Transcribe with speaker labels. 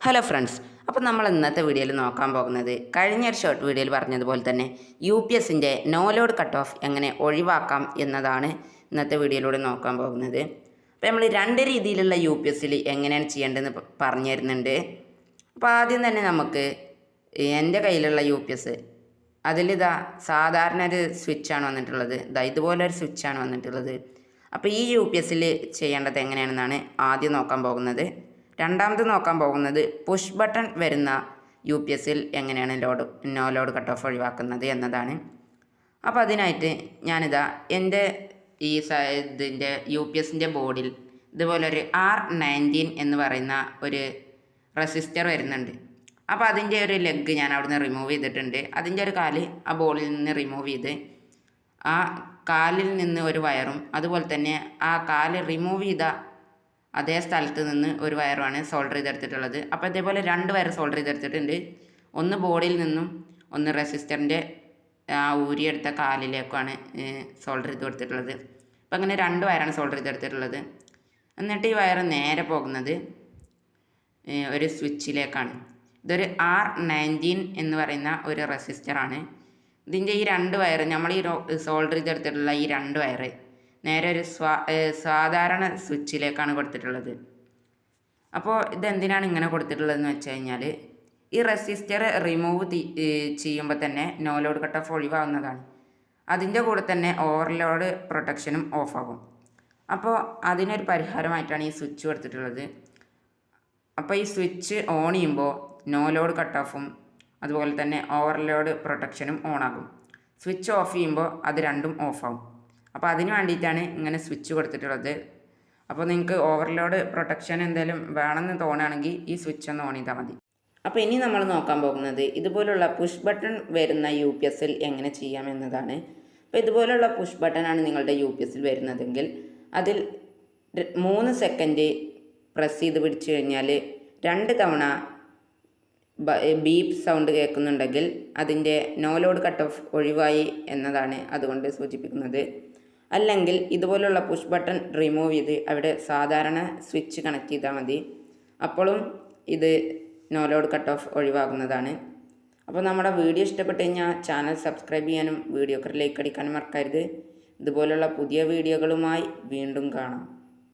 Speaker 1: Hello friends അപ്പോൾ നമ്മൾ ഇന്നത്തെ വീഡിയോയിൽ നോക്കാൻ പോകുന്നത് കഴിഞ്ഞ ഒരു ഷോർട്ട് വീഡിയോയിൽ പറഞ്ഞതുപോലെ തന്നെ യു പി എസിന്റെ നോ ലോഡ് കട്ട് ഓഫ് എങ്ങനെ ഒഴിവാക്കാം എന്നതാണ് ഇന്നത്തെ വീഡിയോയിലൂടെ നോക്കാൻ പോകുന്നത്. അപ്പോൾ നമ്മൾ രണ്ട് രീതിയിലുള്ള യു പി എസ്സിൽ എങ്ങനെയാണ് ചെയ്യേണ്ടതെന്ന് പറഞ്ഞു തരുന്നുണ്ട്. അപ്പോൾ ആദ്യം തന്നെ നമുക്ക് എന്റെ കയ്യിലുള്ള യു പി എസ് അതിലിതാ സാധാരണ ഒരു സ്വിച്ചാണ് വന്നിട്ടുള്ളത്. ഇതാ ഇതുപോലെ ഒരു സ്വിച്ചാണ് വന്നിട്ടുള്ളത്. അപ്പോൾ ഈ യു പി എസ്സിൽ ചെയ്യേണ്ടത് എങ്ങനെയാണെന്നാണ് ആദ്യം നോക്കാൻ പോകുന്നത്. രണ്ടാമത് നോക്കാൻ പോകുന്നത് പുഷ് ബട്ടൺ വരുന്ന യു പി എസ്സിൽ എങ്ങനെയാണ് load no load cut off ഒഴിവാക്കുന്നത് എന്നതാണ്. അപ്പോൾ അതിനായിട്ട് ഞാനിതാ എന്റെ ഈ ഇതിന്റെ യു പി എസിന്റെ ബോർഡിൽ ഇതുപോലെ ഒരു ആർ നയന്റീൻ എന്ന് പറയുന്ന ഒരു റെസിസ്റ്റർ വരുന്നുണ്ട്. അപ്പോൾ അതിന്റെ ഒരു ലെഗ് ഞാൻ അവിടുന്ന് റിമൂവ് ചെയ്തിട്ടുണ്ട്. അതിന്റെ ഒരു കാൽ ആ ബോളിൽ നിന്ന് റിമൂവ് ചെയ്ത് ആ കാലിൽ നിന്ന് ഒരു വയറും അതുപോലെ തന്നെ ആ കാൽ റിമൂവ് ചെയ്ത അതേ സ്ഥലത്ത് നിന്ന് ഒരു വയറുമാണ് സോൾഡർ ചെയ്തെടുത്തിട്ടുള്ളത്. അപ്പോൾ ഇതേപോലെ രണ്ട് വയർ സോൾഡർ ചെയ്തെടുത്തിട്ടുണ്ട്. ഒന്ന് ബോഡിയിൽ നിന്നും ഒന്ന് റെസിസ്റ്ററിന്റെ ആ ഊരിയെടുത്ത കാലിലേക്കുമാണ് സോൾഡർ ചെയ്ത് കൊടുത്തിട്ടുള്ളത്. അപ്പം അങ്ങനെ രണ്ട് വയറാണ് സോൾഡർ ചെയ്തെടുത്തിട്ടുള്ളത്. എന്നിട്ട് ഈ വയർ നേരെ പോകുന്നത് ഒരു സ്വിച്ചിലേക്കാണ്. ഇതൊരു ആർ നയന്റീൻ എന്ന് പറയുന്ന ഒരു റെസിസ്റ്ററാണ് ഇതിന്റെ ഈ രണ്ട് വയർ നമ്മൾ ഈ സോൾഡർ ചെയ്തെടുത്തിട്ടുള്ള ഈ രണ്ട് വയർ നേരെ ഒരു സ്വാ സാധാരണ സ്വിച്ചിലേക്കാണ് കൊടുത്തിട്ടുള്ളത്. അപ്പോൾ ഇതെന്തിനാണ് ഇങ്ങനെ കൊടുത്തിട്ടുള്ളതെന്ന് വെച്ച് കഴിഞ്ഞാൽ ഈ റെസിസ്റ്റർ റിമൂവ് ചെയ്യുമ്പോൾ തന്നെ നോ ലോഡ് കട്ട് ഓഫ് ഒഴിവാകുന്നതാണ് അതിന്റെ കൂടെ തന്നെ ഓവർലോഡ് പ്രൊട്ടക്ഷനും ഓഫാകും. അപ്പോൾ അതിനൊരു പരിഹാരമായിട്ടാണ് ഈ സ്വിച്ച് കൊടുത്തിട്ടുള്ളത്. അപ്പോൾ ഈ സ്വിച്ച് ഓൺ ചെയ്യുമ്പോൾ നോ ലോഡ് കട്ട് ഓഫും അതുപോലെ തന്നെ ഓവർലോഡ് പ്രൊട്ടക്ഷനും ഓണാകും. സ്വിച്ച് ഓഫ് ചെയ്യുമ്പോൾ അത് രണ്ടും ഓഫാകും അപ്പോൾ അതിന് വേണ്ടിയിട്ടാണ് ഇങ്ങനെ സ്വിച്ച് കൊടുത്തിട്ടുള്ളത്. അപ്പോൾ നിങ്ങൾക്ക് ഓവർലോഡ് പ്രൊട്ടക്ഷൻ എന്തെങ്കിലും വേണമെന്ന് തോന്നുകയാണെങ്കിൽ ഈ സ്വിച്ച് ഒന്ന് ഓൺ ചെയ്താൽ മതി. അപ്പോൾ ഇനി നമ്മൾ നോക്കാൻ പോകുന്നത് ഇതുപോലുള്ള പുഷ് ബട്ടൺ വരുന്ന യു പി എസിൽ എങ്ങനെ ചെയ്യാം എന്നതാണ്. അപ്പോൾ ഇതുപോലുള്ള പുഷ് ബട്ടണാണ് നിങ്ങളുടെ യു പി എസിൽ വരുന്നതെങ്കിൽ അതിൽ മൂന്ന് സെക്കൻഡ് പ്രസ് ചെയ്ത് പിടിച്ചു കഴിഞ്ഞാൽ രണ്ട് തവണ ബീപ്പ് സൗണ്ട് കേൾക്കുന്നുണ്ടെങ്കിൽ അതിന്റെ നോ ലോഡ് കട്ട് ഓഫ് ഒഴിവായി എന്നതാണ് അതുകൊണ്ട് സൂചിപ്പിക്കുന്നത്. അല്ലെങ്കിൽ ഇതുപോലുള്ള പുഷ് ബട്ടൺ റിമൂവ് ചെയ്ത് അവിടെ സാധാരണ സ്വിച്ച് കണക്ട് ചെയ്താൽ മതി. അപ്പോഴും ഇത് നോ ലോഡ് കട്ട് ഓഫ് ഒഴിവാകുന്നതാണ്. അപ്പോൾ നമ്മുടെ വീഡിയോ ഇഷ്ടപ്പെട്ട് കഴിഞ്ഞാൽ ചാനൽ സബ്സ്ക്രൈബ് ചെയ്യാനും വീഡിയോക്ക് ലൈക്ക് അടിക്കാനും മറക്കരുത്. ഇതുപോലുള്ള പുതിയ വീഡിയോകളുമായി വീണ്ടും കാണാം.